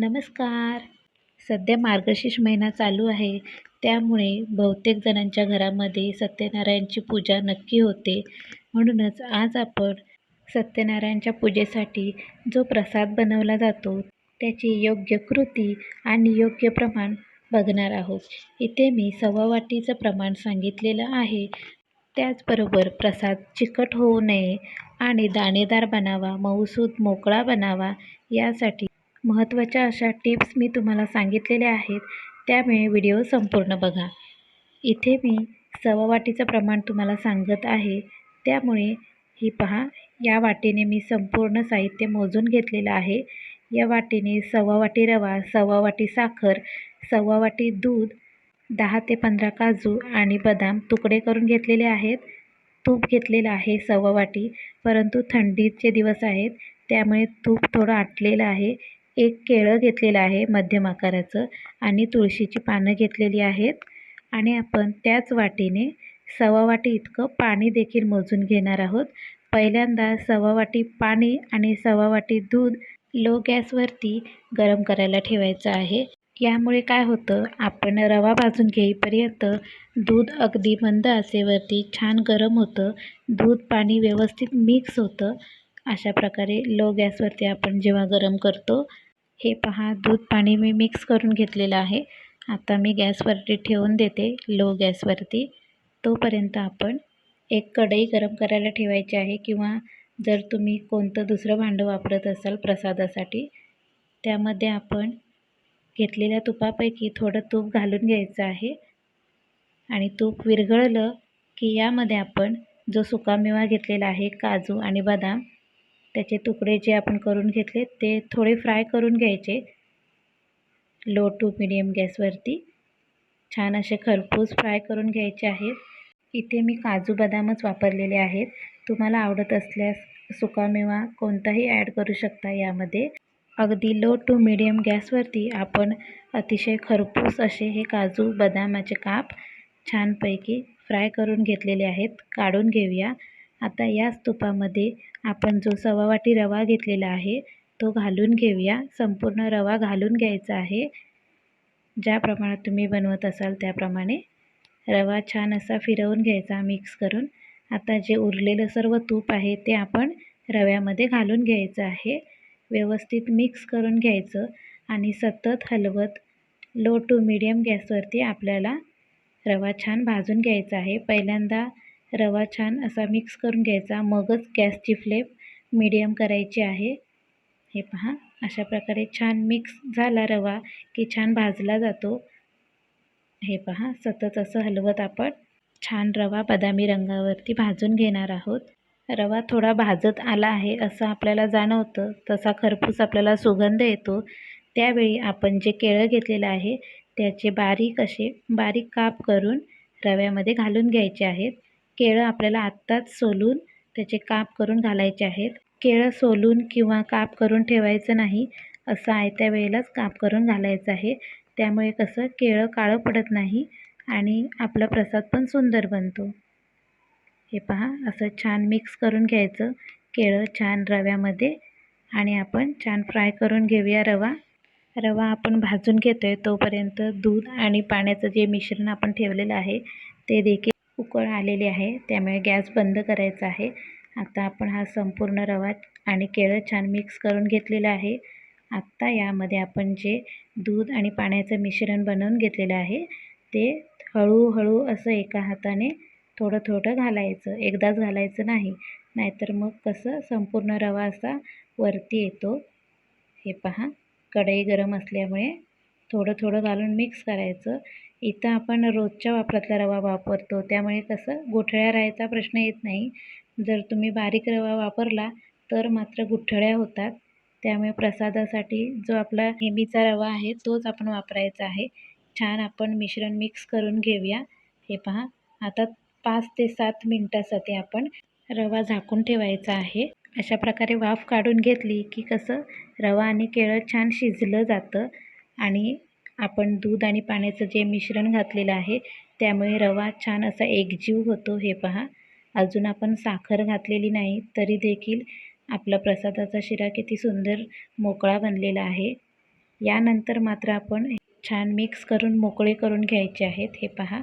नमस्कार. सध्या मार्गशीर्ष महिना चालू आहे. त्यामुळे बहुतेक जणांच्या घरामध्ये सत्यनारायणची पूजा नक्की होते. म्हणूनच आज आपण सत्यनारायणच्या पूजेसाठी जो प्रसाद बनवला जातो त्याची योग्य कृती आणि योग्य प्रमाण बघणार आहोत. इथे मी सव्वा वाटीचं प्रमाण सांगितलेलं आहे. त्याचबरोबर प्रसाद चिकट होऊ नये आणि दाणेदार बनावा मऊसूद मोकळा बनावा यासाठी महत्त्वाच्या अशा टिप्स मी तुम्हाला सांगितलेल्या आहेत त्यामुळे व्हिडिओ संपूर्ण बघा. इथे मी सवा वाटीचं प्रमाण तुम्हाला सांगत आहे त्यामुळे ही पहा या वाटीने मी संपूर्ण साहित्य मोजून घेतलेलं आहे. या वाटीने सव्वा वाटी रवा सव्वा वाटी साखर सव्वा वाटी दूध दहा ते पंधरा काजू आणि बदाम तुकडे करून घेतलेले आहेत. तूप घेतलेलं आहे सव्वा वाटी परंतु थंडीचे दिवस आहेत त्यामुळे तूप थोडं आटलेलं आहे. एक केळं घेतलेलं आहे मध्यम आकाराचं आणि तुळशीची पानं घेतलेली आहेत. आणि आपण त्याच वाटीने सवा वाटी इतकं पाणी देखील मोजून घेणार आहोत. पहिल्यांदा सवा वाटी पाणी आणि सवा वाटी दूध लो गॅसवरती गरम करायला ठेवायचं आहे. यामुळे काय होतं आपण रवा भाजून घेईपर्यंत दूध अगदी मंद आचेवरती छान गरम होतं. दूध पाणी व्यवस्थित मिक्स होतं. अशा प्रकारे लो गॅसवरती आपण जेव्हा गरम करतो हे पहा दूध पाणी मी मिक्स करून घेतलेलं आहे. आता मी गॅसवरती ठेवून देते लो गॅसवरती. तोपर्यंत आपण एक कढई गरम करायला ठेवायची आहे किंवा जर तुम्ही कोणतं दुसरं भांडं वापरत असाल प्रसादासाठी त्यामध्ये आपण घेतलेल्या तुपापैकी थोडं तूप घालून घ्यायचं आहे. आणि तूप विरघळलं की यामध्ये आपण जो सुकामेवा घेतलेला आहे काजू आणि बदाम त्याचे तुकडे जे आपण करून घेतले ते थोडे फ्राय करून घ्यायचे. लो टू मिडियम गॅसवरती छान असे खरपूस फ्राय करून घ्यायचे आहेत. इथे मी काजू बदामच वापरलेले आहेत. तुम्हाला आवडत असल्यास सुकामेवा कोणताही ॲड करू शकता यामध्ये. अगदी लो टू मिडियम गॅसवरती आपण अतिशय खरपूस असे हे काजू बदामाचे काप छानपैकी फ्राय करून घेतलेले आहेत. काढून घेऊया. आता याच तुपामध्ये आपण जो सव्वा वाटी रवा घेतलेला आहे तो घालून घेऊया. संपूर्ण रवा घालून घ्यायचा आहे. ज्या प्रमाणात तुम्ही बनवत असाल त्याप्रमाणे रवा छान असा फिरवून घ्यायचा मिक्स करून. आता जे उरलेलं सर्व तूप आहे ते आपण रव्यामध्ये घालून घ्यायचं आहे. व्यवस्थित मिक्स करून घ्यायचं आणि सतत हलवत लो टू मिडियम गॅसवरती आपल्याला रवा छान भाजून घ्यायचा आहे. पहिल्यांदा रवा छान असा मिक्स करून घ्यायचा. मगच गॅसची फ्लेम मीडियम करायची आहे. हे पहा अशा प्रकारे छान मिक्स झाला रवा की छान भाजला जातो. हे पहा सतत असं हलवत आपण छान रवा बदामी रंगावरती भाजून घेणार आहोत. रवा थोडा भाजत आला आहे असं आपल्याला जाणवतं. तसा खरपूस आपल्याला सुगंध येतो. त्यावेळी आपण जे केळं घेतलेलं आहे त्याचे बारीक असे बारीक काप करून रव्यामध्ये घालून घ्यायचे आहेत. केळं आपल्याला आत्ताच सोलून त्याचे काप करून घालायचे आहेत. केळं सोलून किंवा काप करून ठेवायचं नाही असं आयत्या वेळेलाच काप करून घालायचं आहे. त्यामुळे कसं केळं काळं पडत नाही आणि आपला प्रसाद पण सुंदर बनतो. हे पहा असं छान मिक्स करून घ्यायचं. केळं छान रव्यामध्ये आणि आपण छान फ्राय करून घेऊया रवा. रवा आपण भाजून घेतो आहे तोपर्यंत दूध आणि पाण्याचं जे मिश्रण आपण ठेवलेलं आहे ते देखील उकळ आलेली आहे. त्यामुळे गॅस बंद करायचा आहे. आता आपण हा संपूर्ण रवा आणि केळं छान मिक्स करून घेतलेलं आहे. आत्ता यामध्ये आपण जे दूध आणि पाण्याचं मिश्रण बनवून घेतलेलं आहे ते हळूहळू असं एका हाताने थोडं थोडं घालायचं. एकदाच घालायचं नाही नाहीतर मग कसं संपूर्ण रवा असा वरती येतो. हे पहा कढई गरम असल्यामुळे थोडं थोडं घालून मिक्स करायचं. इथं आपण रोजच्या वापरातला रवा वापरतो. त्यामुळे कसं गोठळ्या राहायचा प्रश्न येत नाही. जर तुम्ही बारीक रवा वापरला तर मात्र गुठळ्या होतात. त्यामुळे प्रसादासाठी जो आपला नेहमीचा रवा आहे तोच आपण वापरायचा आहे. छान आपण मिश्रण मिक्स करून घेऊया. हे पहा आता पाच ते सात मिनटासाठी आपण रवा झाकून ठेवायचा आहे. अशा प्रकारे वाफ काढून घेतली की कसं रवा आणि केळं छान शिजलं जातं आणि आपण दूध आणि पाण्याचं जे मिश्रण घातलेलं आहे त्यामुळे रवा छान असा एकजीव होतो हे पहा. अजून आपण साखर घातलेली नाही तरी देखील आपला प्रसादाचा शिरा किती सुंदर मोकळा बनलेला आहे. यानंतर मात्र आपण छान मिक्स करून मोकळे करून घ्यायचे आहेत हे पहा.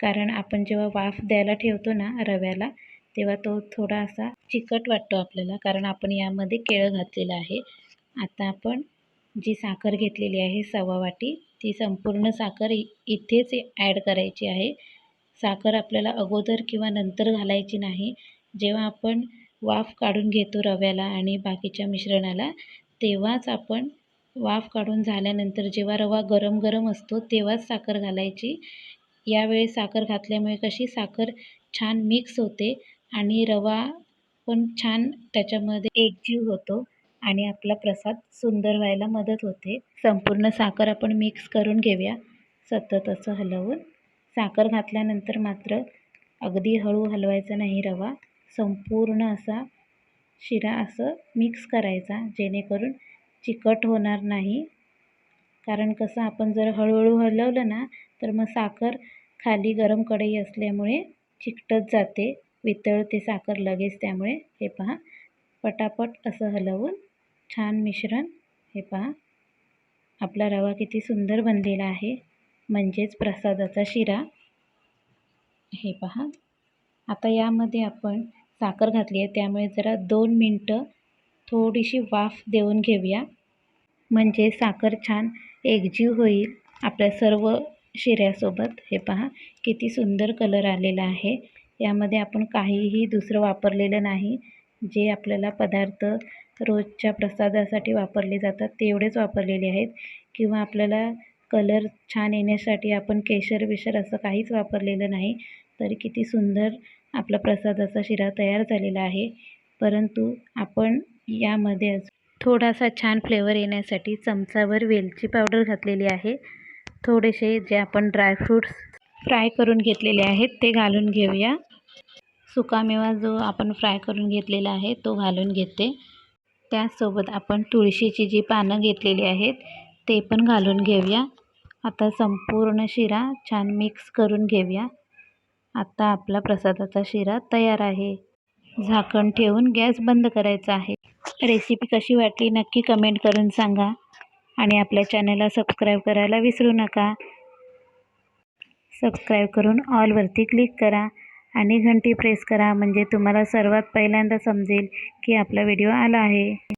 कारण आपण जेव्हा वाफ द्यायला ठेवतो ना रव्याला तेव्हा तो थोडा असा चिकट वाटतो आपल्याला कारण आपण यामध्ये केळं घातलेलं आहे. आता आपण जी साखर घेतलेली आहे सव्वा वाटी ती संपूर्ण साखर इ इथेच ॲड करायची आहे. साखर आपल्याला अगोदर किंवा नंतर घालायची नाही. जेव्हा आपण वाफ काढून घेतो रव्याला आणि बाकीच्या मिश्रणाला तेव्हाच आपण वाफ काढून झाल्यानंतर जेव्हा रवा गरम गरम असतो तेव्हाच साखर घालायची. यावेळी साखर घातल्यामुळे कशी साखर छान मिक्स होते आणि रवा पण छान त्याच्यामध्ये एकजीव होतो. आणि आपला प्रसाद सुंदर व्हायला मदत होते. संपूर्ण साखर आपण मिक्स करून घेऊया. सतत असं हलवून. साखर घातल्यानंतर मात्र अगदी हळू हलवायचा नाही रवा. संपूर्ण असा शिरा असं मिक्स करायचा जेणेकरून चिकट होणार नाही. कारण कसं आपण जर हळूहळू हलवलं ना तर मग साखर खाली गरम कढई असल्यामुळे चिकटत जाते. वितळते साखर लगेच त्यामुळे. हे पहा. पटापट असं हलवून छान मिश्रण. हे पहा. आपला रवा किती सुंदर बनलेला आहे. म्हणजेच प्रसादाचा शिरा. हे पहा. आता यामध्ये आपण साखर घातली आहे. त्यामुळे जरा दोन मिनटं थोडीशी वाफ देऊन घेऊया. म्हणजे साखर छान एकजीव होईल आपल्या सर्व शिऱ्यासोबत. हे पहा. किती सुंदर कलर आलेला आहे. यामध्ये आपण काहीही दुसरं वापरलेलं नाही. जे आपल्याला पदार्थ रोजच्या प्रसादासाठी वापरले जातात. तेवढेच वापरलेले आहेत. किंवा आपल्याला कलर छान येण्यासाठी आपण केशर बिशर असं काहीच वापरलेलं नाही. तरी किती सुंदर आपला प्रसादाचा शिरा तयार झालेला आहे. परंतु आपण यामध्ये थोडासा छान फ्लेवर येण्यासाठी चमचावर वेलची पावडर घातलेली आहे. थोडेसे जे आपण ड्रायफ्रूट्स फ्राय करून घेतलेले आहेत ते घालून घेऊया. सुकामेवा जो आपण फ्राय करून घेतलेला आहे तो घालून घेते. त्याचसोबत आपण तुळशीची जी पानं घेतलेली आहेत ते पण घालून घेऊया. आता संपूर्ण शिरा छान मिक्स करून घेऊया. आता आपला प्रसादाचा शिरा तयार आहे. झाकण ठेवून गॅस बंद करायचा आहे. रेसिपी कशी वाटली नक्की कमेंट करून सांगा. आणि आपल्या चॅनलला सबस्क्राईब करायला विसरू नका. सबस्क्राईब करून ऑलवरती क्लिक करा. आणि घंटी प्रेस करा. म्हणजे तुम्हाला सर्वात पहिल्यांदा समजेल की आपला व्हिडिओ आला आहे.